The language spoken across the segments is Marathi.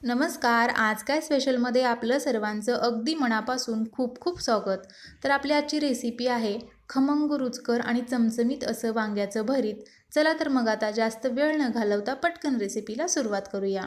नमस्कार आज काय स्पेशलमध्ये आपलं सर्वांचं अगदी मनापासून खूप खूप स्वागत. तर आपली आजची रेसिपी आहे खमंग रुचकर आणि चमचमीत असं वांग्याचं भरीत. चला तर मग आता जास्त वेळ न घालवता पटकन रेसिपीला सुरुवात करूया.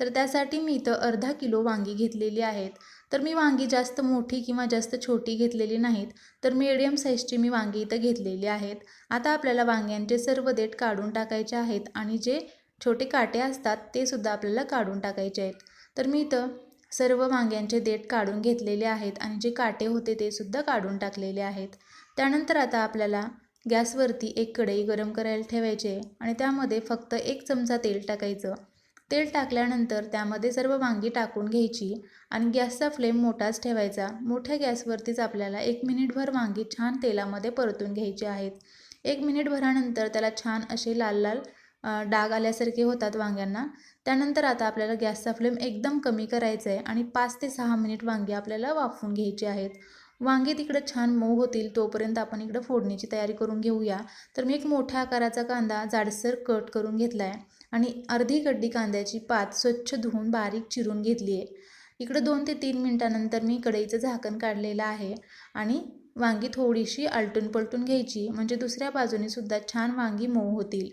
तर त्यासाठी मी इथं अर्धा किलो वांगी घेतलेली आहेत. तर मी वांगी जास्त मोठी किंवा जास्त छोटी घेतलेली नाहीत तर मीडियम साईजची मी वांगी इथं घेतलेली आहेत. आता आपल्याला वांग्यांचे सर्व देठ काढून टाकायचे आहेत आणि जे छोटे काटे असतात ते सुद्धा आपल्याला काढून टाकायचे आहेत. तर मी इथं सर्व वांग्यांचे देठ काढून घेतलेले आहेत आणि जे काटे होते ते सुद्धा काढून टाकलेले आहेत. त्यानंतर आता आपल्याला गॅसवरती एक कढई गरम करायला ठेवायचे आणि त्यामध्ये फक्त एक चमचा तेल टाकायचं. तेल टाकल्यानंतर त्यामध्ये सर्व वांगी टाकून घ्यायची आणि गॅसचा फ्लेम मोठाच ठेवायचा. मोठ्या गॅसवरतीच आपल्याला एक मिनिटभर वांगी छान तेलामध्ये परतून घ्यायची आहेत. एक मिनिटभरानंतर त्याला छान असे लाल लाल डाग आल्यासारखे होतात वांग्यांना. त्यानंतर आता आपल्याला गॅसचा फ्लेम एकदम कमी करायचा आहे आणि पाच ते सहा मिनिट वांगी आपल्याला वाफवून घ्यायची आहेत. वांगे तिकडं छान मऊ होतील तोपर्यंत आपण इकडं फोडणीची तयारी करून घेऊया. तर मी एक मोठ्या आकाराचा कांदा जाडसर कट करून घेतला आहे आणि अर्धी गड्डी कांद्याची पात स्वच्छ धुवून बारीक चिरून घेतली आहे. इकडं दोन ते तीन मिनटानंतर मी कढईचं झाकण काढलेलं आहे आणि वांगी थोडीशी आलटून पलटून घ्यायची म्हणजे दुसऱ्या बाजूने सुद्धा छान वांगी मऊ होतील.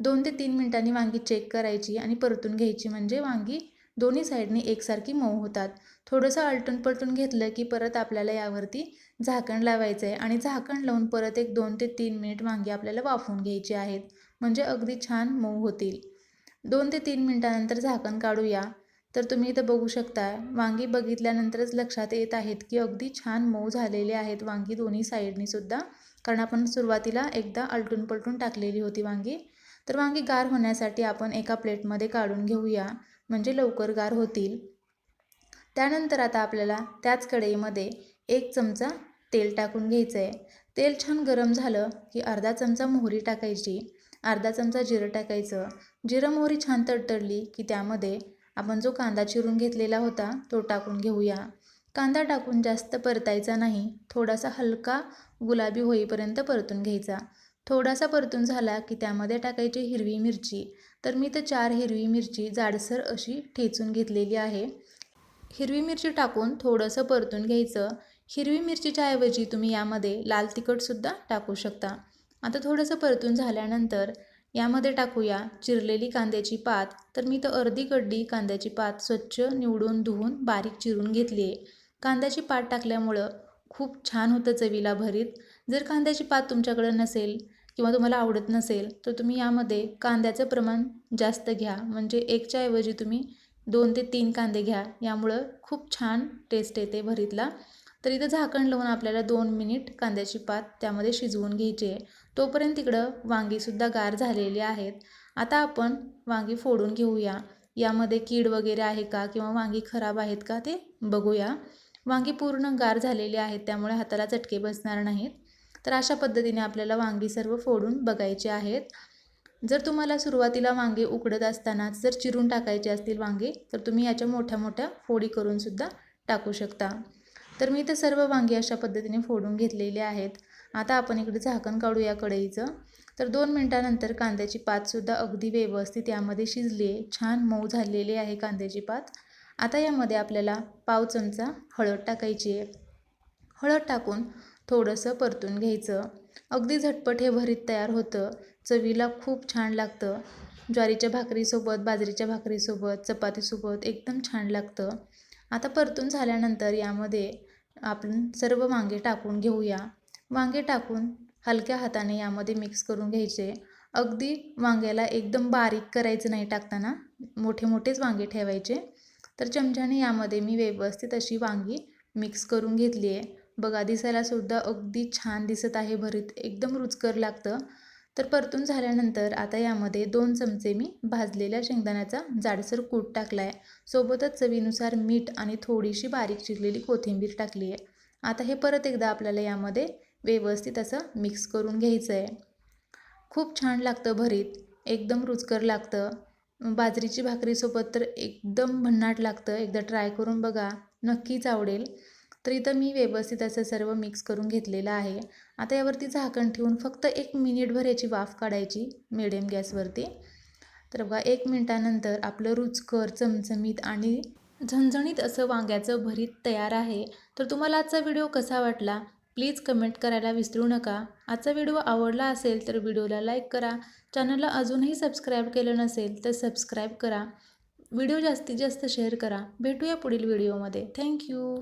दोन ते तीन मिनटांनी वांगी चेक करायची आणि परतून घ्यायची. म्हणजे वांगी दोन्ही साईडनी एकसारखी मऊ होतात. थोडंसं आलटून पलटून घेतलं की परत आपल्याला यावरती झाकण लावायचं आहे आणि झाकण लावून परत एक दोन ते तीन मिनिट वांगी आपल्याला वाफवून घ्यायची आहेत. म्हणजे अगदी छान मऊ होतील. दोन ते तीन मिनटानंतर झाकण काढूया. तर तुम्ही इथं बघू शकता वांगी बघितल्यानंतरच लक्षात येत आहेत की अगदी छान मऊ झालेले आहेत वांगी दोन्ही साईडनीसुद्धा कारण आपण सुरुवातीला एकदा आलटून पलटून टाकलेली होती वांगी. तर वांगी गार होण्यासाठी आपण एका प्लेटमध्ये काढून घेऊया. म्हणजे लवकर गार होतील. त्यानंतर आता आपल्याला त्याच कढईमध्ये एक चमचा तेल टाकून घ्यायचं आहे तेल छान गरम झालं की अर्धा चमचा मोहरी टाकायची. अर्धा चमचा जिरं टाकायचं. जिरं मोहरी छान तडतडली की त्यामध्ये आपण जो कांदा चिरून घेतलेला होता तो टाकून घेऊया. कांदा टाकून जास्त परतायचा नाही. थोडासा हलका गुलाबी होईपर्यंत परतून घ्यायचा. थोडासा परतून झाला की त्यामध्ये टाकायची हिरवी मिरची. तर मी तर चार हिरवी मिरची जाडसर अशी ठेचून घेतलेली आहे. हिरवी मिरची टाकून थोडंसं परतून घ्यायचं. हिरवी मिरचीच्या ऐवजी तुम्ही यामध्ये लाल तिखटसुद्धा टाकू शकता. आता थोडंसं परतून झाल्यानंतर यामध्ये टाकूया चिरलेली कांद्याची पात. तर मी तर अर्धी गड्डी कांद्याची पात स्वच्छ निवडून धुवून बारीक चिरून घेतली आहे. कांद्याची पात टाकल्यामुळं खूप छान होतं चवीला भरीत. जर कांद्याची पात तुमच्याकडं नसेल किंवा तुम्हाला आवडत नसेल तर तुम्ही यामध्ये कांद्याचं प्रमाण जास्त घ्या. म्हणजे एकच्या ऐवजी तुम्ही दोन ते तीन कांदे घ्या. यामुळं खूप छान टेस्ट येते भरीतला. तर इथं झाकण लावून आपल्याला दोन मिनिट कांद्याची पात त्यामध्ये शिजवून घ्यायची आहे. तोपर्यंत तिकडं वांगीसुद्धा गार झालेली आहेत. आता आपण वांगी फोडून घेऊया. यामध्ये कीड वगैरे आहे का किंवा वांगी खराब आहेत का ते बघूया. वांगी पूर्ण गार झालेली आहेत त्यामुळे हाताला चटके बसणार नाहीत. तर अशा पद्धतीने आपल्याला वांगी सर्व फोडून बघायचे आहेत. जर तुम्हाला सुरुवातीला वांगे उकडत असतानाच जर चिरून टाकायचे असतील वांगे तर तुम्ही याच्या मोठ्या मोठ्या फोडी करूनसुद्धा टाकू शकता. तर मी इथं सर्व वांगे अशा पद्धतीने फोडून घेतलेले आहेत. आता आपण इकडे झाकण काढू या कढईचं. तर दोन मिनटानंतर कांद्याची पातसुद्धा अगदी व्यवस्थित यामध्ये शिजली आहे. छान मऊ झालेली आहे कांद्याची पात. आता यामध्ये आपल्याला पाव चमचा हळद टाकायची आहे. हळद टाकून थोडंसं परतून घ्यायचं. अगदी झटपट हे भरीत तयार होतं. चवीला खूप छान लागतं. ज्वारीच्या भाकरीसोबत बाजरीच्या भाकरीसोबत चपातीसोबत एकदम छान लागतं. आता परतून झाल्यानंतर यामध्ये आपण सर्व वांगे टाकून घेऊया. वांगे टाकून हलक्या हाताने यामध्ये मिक्स करून घ्यायचे. अगदी वांग्याला एकदम बारीक करायचं नाही टाकताना. मोठे मोठेच वांगे ठेवायचे. तर चमच्याने यामध्ये मी व्यवस्थित अशी वांगी मिक्स करून घेतली आहे बघा दिसायलासुद्धा अगदी छान दिसत आहे भरीत. एकदम रुचकर लागतं. तर परतून झाल्यानंतर आता यामध्ये दोन चमचे मी भाजलेल्या शेंगदाण्याचा जाडसर कूट टाकला आहे सोबतच चवीनुसार मीठ आणि थोडीशी बारीक चिरलेली कोथिंबीर टाकली आहे आता हे परत एकदा आपल्याला यामध्ये व्यवस्थित असं मिक्स करून घ्यायचं आहे खूप छान लागतं भरीत. एकदम रुचकर लागतं. बाजरीची भाकरीसोबत तर एकदम भन्नाट लागतं. एकदा ट्राय करून बघा. नक्कीच आवडेल. तर इथं मी व्यवस्थित असं सर्व मिक्स करून घेतलेलं आहे. आता यावरती झाकण ठेवून फक्त एक मिनिटभर याची वाफ काढायची मिडियम गॅसवरती तर बघा एक मिनटानंतर आपलं रुचकर चमचमीत आणि झणझणीत असं वांग्याचं भरीत तयार आहे. तर तुम्हाला आजचा व्हिडिओ कसा वाटला? प्लीज कमेंट करायला विसरू नका. आजचा व्हिडिओ आवडला असेल तर व्हिडिओला लाईक करा. चॅनलला अजूनही सबस्क्राईब केलं नसेल तर सबस्क्राईब करा. व्हिडिओ जास्तीत जास्त शेअर करा. भेटूया पुढील व्हिडिओमध्ये थँक्यू